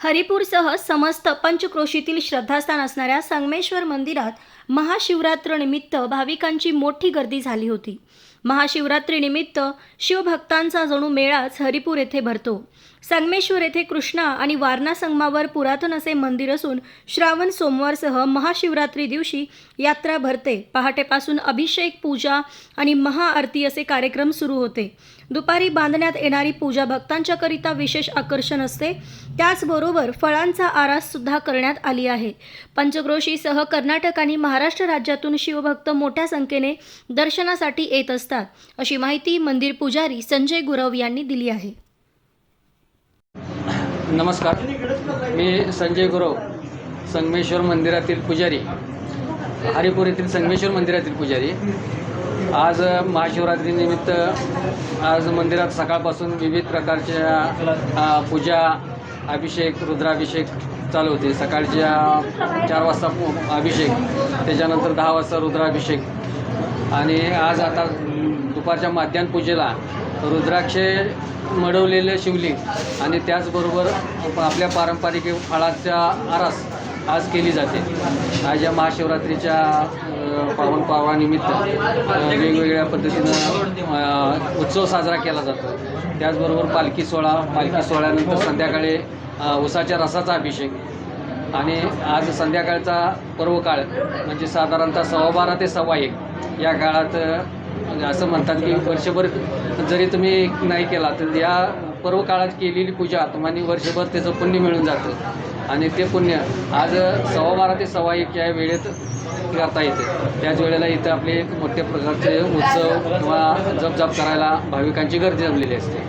हरिपूरसह समस्त पंचक्रोशीतील श्रद्धास्थान असणाऱ्या संगमेश्वर मंदिरात महाशिवरात्रनिमित्त भाविकांची मोठी गर्दी झाली होती. महाशिवरात्रीनिमित्त शिवभक्तांचा जणू मेळाच हरिपूर येथे भरतो. संगमेश्वर येथे कृष्णा आणि वारणा संगमावर पुरातन असे मंदिर असून श्रावण सोमवारसह महाशिवरात्री दिवशी यात्रा भरते. पहाटेपासून अभिषेक पूजा आणि महाआरती असे कार्यक्रम सुरू होते. दुपारी बांधण्यात येणारी पूजा भक्तांच्याकरिता विशेष आकर्षण असते. त्याचबरोबर फळांचा आरास सुद्धा करण्यात आली आहे. पंचक्रोशीसह कर्नाटक आणि महाराष्ट्र राज्यातून शिवभक्त मोठ्या संख्येने दर्शनासाठी येत असतात. अशी माहिती मंदिर पुजारी संजय गुरव यांनी दिली आहे. नमस्कार. मी संजय गुरव संगमेश्वर मंदिरातील पुजारी हरिपूर येथील संगमेश्वर मंदिरातील पुजारी. आज महाशिवरात्रीनिमित्त आज मंदिरात सकाळपासून विविध प्रकारच्या पूजा अभिषेक रुद्राभिषेक चालू होते. सकाळच्या चार वाजता अभिषेक त्याच्यानंतर दहा वाजता रुद्राभिषेक आणि आज आता दुपारच्या माध्यान्ह पूजेला रुद्राक्षे मडवलेलं शिवलिंग आणि त्याचबरोबर आपल्या पारंपरिक फळाच्या आरास आज केली जाते. आज या महाशिवरात्रीच्या पावन पावानिमित्त वेगवेगळ्या पद्धतीनं उत्सव साजरा केला जातो. त्याचबरोबर पालखी सोहळा पालखी सोहळ्यानंतर संध्याकाळी उसाच्या रसाचा अभिषेक आणि आज संध्याकाळचा पर्वकाळ म्हणजे साधारणतः सव्वा बारा ते सव्वा एक या काळात म्हणजे असं म्हणतात की वर्षभर जरी तुम्ही नाही केला तर या पर्व काळात केलेली पूजा तुम्हाला वर्षभर त्याचं पुण्य मिळून जातं. आणि ते पुण्य आज सव्वा बारा ते सव्वा एक या वेळेत करता येते. त्याच वेळेला इथं आपले मोठ्या प्रकारचे उत्सव किंवा जपजाप करायला भाविकांची गर्दी जमलेली असते.